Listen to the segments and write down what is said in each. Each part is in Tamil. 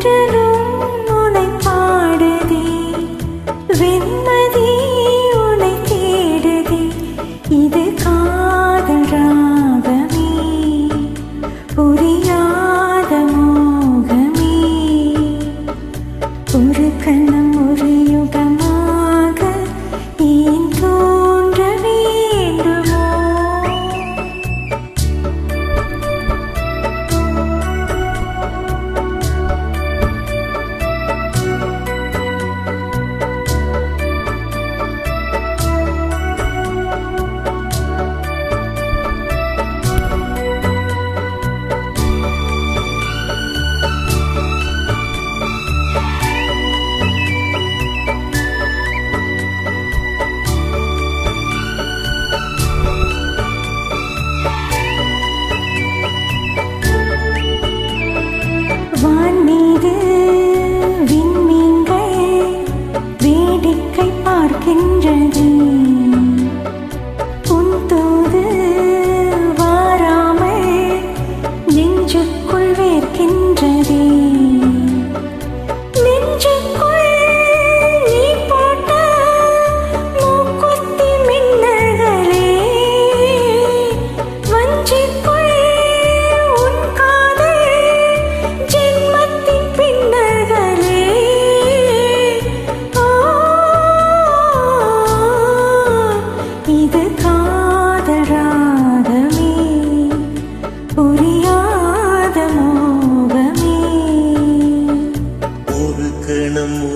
to 停止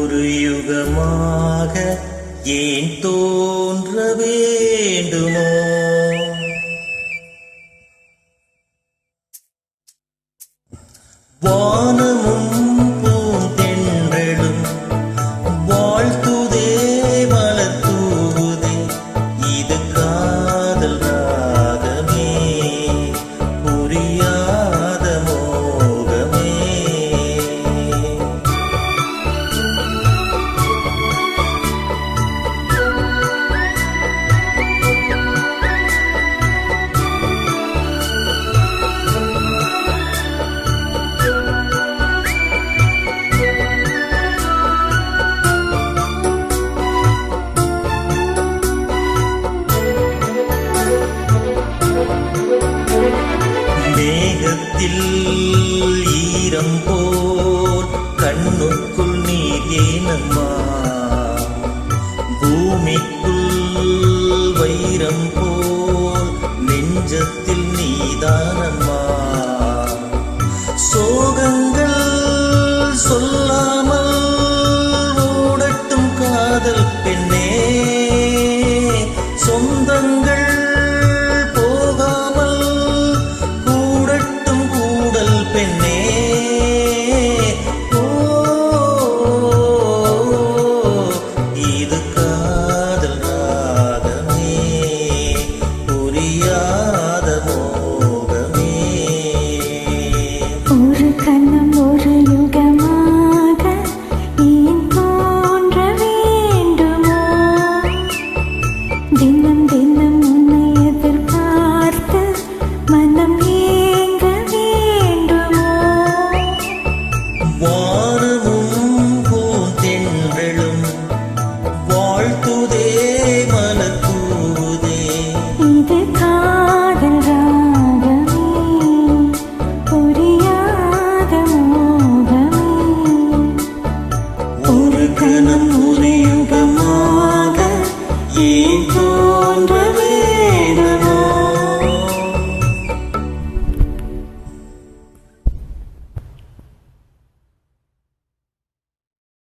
ஒரு யுகமாக ஏன் தோன்ற வேண்டுமோ? வானமும் ஈரத்தில் ஈரம் போல் கண்ணுக்குள் நீர் ஏனம்மா? பூமிக்குள் வைரம் போல் நெஞ்சத்தில்